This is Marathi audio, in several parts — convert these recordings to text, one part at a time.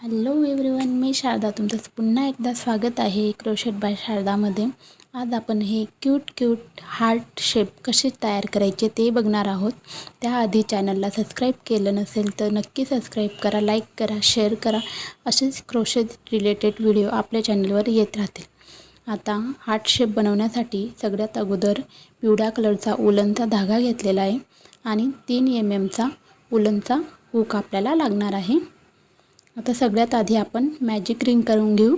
हॅलो एव्हरीवन मी शारदा. तुमचं पुन्हा एकदा स्वागत आहे क्रोशेट बाय शारदामध्ये. आज आपण हे क्यूट क्यूट हार्ट शेप कसे तयार करायचे ते बघणार आहोत. त्याआधी चॅनलला सबस्क्राईब केलं नसेल तर नक्की सबस्क्राईब करा लाईक करा शेअर करा. असेच क्रोशेट रिलेटेड व्हिडिओ आपल्या चॅनलवर येत राहतील. आता हार्ट शेप बनवण्यासाठी सगळ्यात अगोदर पिवळ्या कलरचा उलनचा धागा घेतलेला आहे आणि तीन एम एमचा उलनचा हुक आपल्याला लागणार आहे. आता सगळ्यात आधी आपण मॅजिक रिंग करून घेऊ.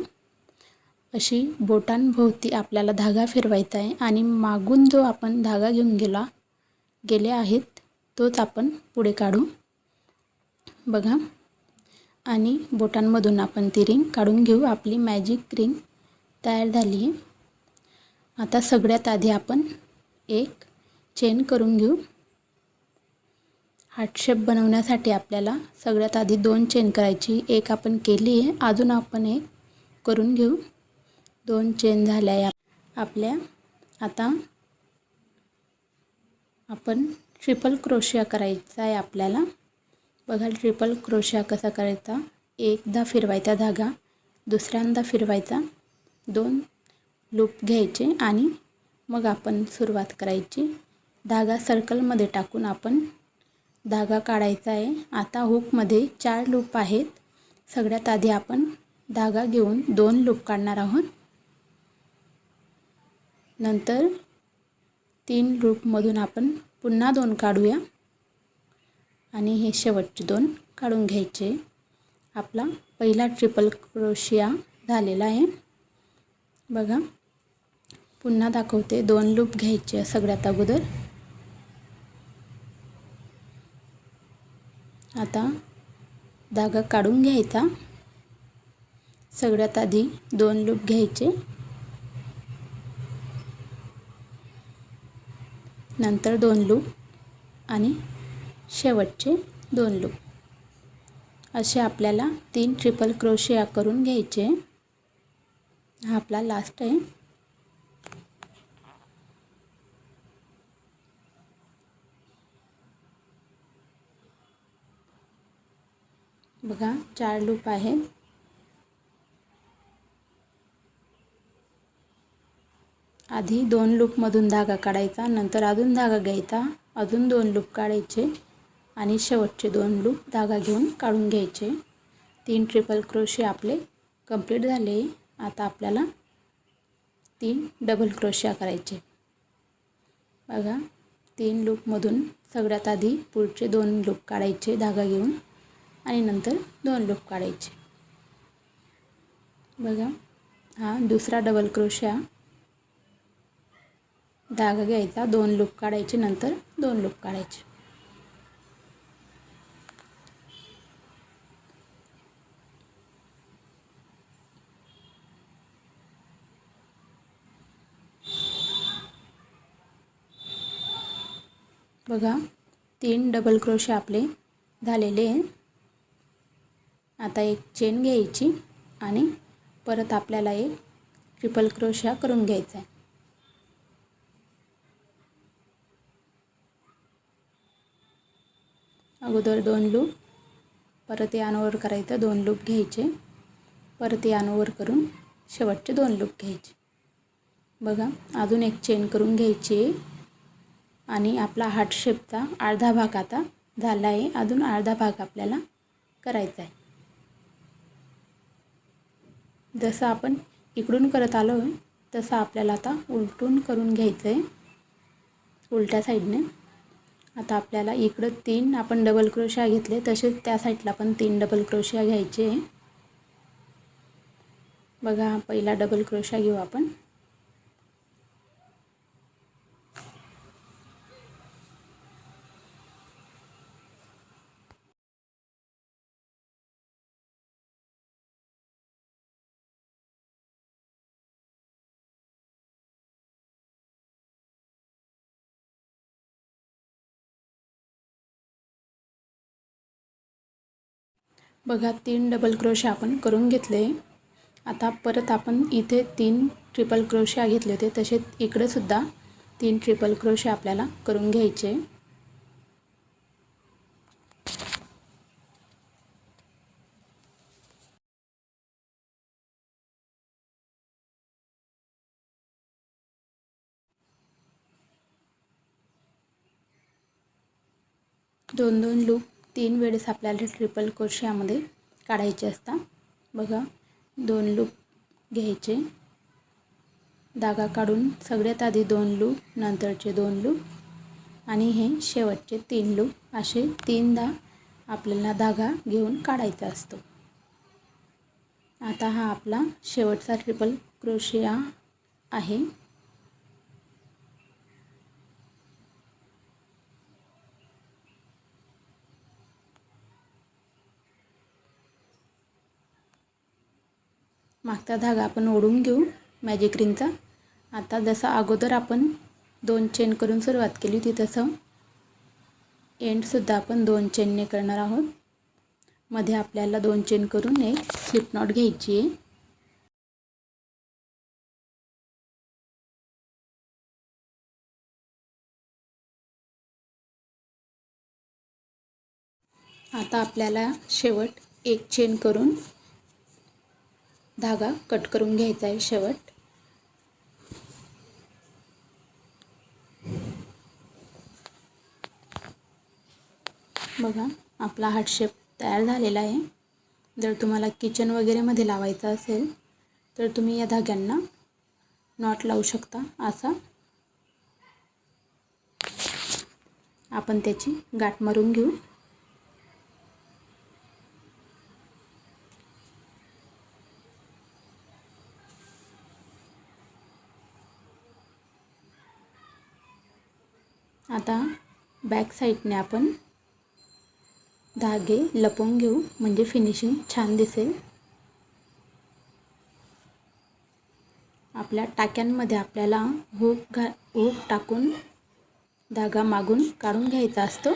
अशी बोटांभोवती आपल्याला धागा फिरवायचा आहे आणि मागून जो आपण धागा घेऊन गेला गेले आहेत तोच आपण पुढे काढू. बघा. आणि बोटांमधून आपण ती रिंग काढून घेऊ. आपली मॅजिक रिंग तयार झाली आहे. आता सगळ्यात आधी आपण एक चेन करून घेऊ. हार्टशेप बनवण्यासाठी आपल्याला सगळ्यात आधी दोन चेन करायची. एक आपण केली आहे. अजून आपण एक करून घेऊ. दोन चेन झाल्या आहे आपल्या. आता आपण ट्रिपल क्रोशिया करायचा आहे आपल्याला. बघा ट्रिपल क्रोशिया कसा करायचा? एकदा फिरवायचा धागा दुसऱ्यांदा फिरवायचा. दोन लूप घ्यायचे आणि मग आपण सुरुवात करायची. धागा सर्कलमध्ये टाकून आपण धागा काढायचा आहे. आता हुकमध्ये चार लूप आहेत. सगळ्यात आधी आपण धागा घेऊन दोन लूप काढणार आहोत. नंतर तीन लूपमधून आपण पुन्हा दोन काढूया. आणि हे शेवटचे दोन काढून घ्यायचे. आपला पहिला ट्रिपल क्रोशिया झालेला आहे. बघा. पुन्हा दाखवते. दोन लूप घ्यायचे सगळ्यात अगोदर. आता धागा काढून घ्यायचा. सगळ्यात आधी दोन लूप घ्यायचे. नंतर दोन लूप आणि शेवटचे दोन लूप. असे आपल्याला तीन ट्रिपल क्रोशिया करून घ्यायचे. हा आपला लास्ट आहे. बघा चार लूप आहेत. आधी दोन लूपमधून धागा काढायचा नंतर अजून धागा घ्यायचा अजून दोन लूप काढायचे आणि शेवटचे दोन लूप धागा घेऊन काढून घ्यायचे. तीन ट्रिपल क्रोशे आपले कंप्लीट झाले. आता आपल्याला तीन डबल क्रोशिया करायचे. बघा तीन लूपमधून सगळ्यात आधी पुढचे दोन लूप काढायचे धागा घेऊन. आणि नंतर दोन लूप काढायचे. बघा हा दुसरा डबल क्रोशा धागा घ्यायचा दोन लूप काढायचे नंतर दोन लूप काढायचे. बघा तीन डबल क्रोशे आपले झालेले आहेत. आता एक चेन घ्यायची आणि परत आपल्याला एक ट्रिपल क्रोशा करून घ्यायचा आहे. अगोदर दोन लूप परत यानोवर करायचं दोन लूप घ्यायचे. परत यानोवर करून शेवटचे दोन लूप घ्यायचे. बघा अजून एक चेन करून घ्यायची आणि आपला हार्ट शेपचा अर्धा भाग आता झाला आहे. अजून अर्धा भाग आपल्याला करायचा आहे. जसं आपण इकडून करत आलो आहे तसं आपल्याला आता उलटून करून घ्यायचं आहे उलट्या साईडने. आता आपल्याला इकडं तीन आपण डबल क्रोशिया घेतले तसेच त्या साईडला पण तीन डबल क्रोशिया घ्यायचे बघा पहिला डबल क्रोशिया घेऊ आपण. बघा तीन डबल क्रोशे आपण करून घेतले. आता परत आपण इथे तीन ट्रिपल क्रोशे घेतले होते. तसेच इकडेसुद्धा तीन ट्रिपल क्रोशे आपल्याला करून घ्यायचे. दोन दोन लूप तीन वेळेस आपल्याला ट्रिपल कोशियामध्ये काढायचे असतात. बघा दोन लूप घ्यायचे. धागा काढून सगळ्यात आधी दोन लूप नंतरचे दोन लूप आणि हे शेवटचे तीन लूप असे तीनदा आपल्याला धागा घेऊन काढायचा असतो. आता हा आपला शेवटचा ट्रिपल क्रोशिया आहे. मागचा धागा आपण ओढून घेऊ मॅजिक रिंगचा आता जसं अगोदर आपण दोन चेन करून सुरुवात केली होती तसं एंडसुद्धा आपण दोन चेनने करणार आहोत. मध्ये आपल्याला दोन चेन करून एक स्लिप नॉट घ्यायची आहे. आता आपल्याला शेवट एक चेन करून धागा कट करून घ्यायचा आहे शेवट. बघा आपला हार्ट शेप तयार झालेला आहे. जर तुम्हाला किचन वगैरेमध्ये लावायचं असेल तर तुम्ही या धाग्यांना नॉट लावू शकता. असा आपण त्याची गाठ मारून घेऊ. आता बॅक साईडने आपण धागे लपवून घेऊ. म्हणजे फिनिशिंग छान दिसेल. आपल्या टाक्यांमध्ये आपल्याला हुक घा हुक टाकून धागा मागून काढून घ्यायचा असतो.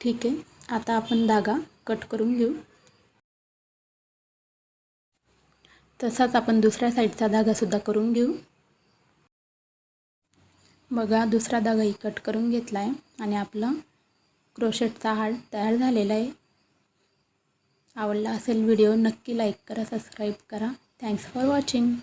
ठीक आहे. आता आपण धागा कट करून घेऊ. तसाच आपण दुसऱ्या साईडचा धागासुद्धा करून घेऊ. बघा दुसरा धागाही कट करून घेतला आहे आणि आपलं क्रोशेटचा हाड तयार झालेला आहे. आवडला असेल व्हिडिओ नक्की लाईक करा सबस्क्राईब करा. Thanks for watching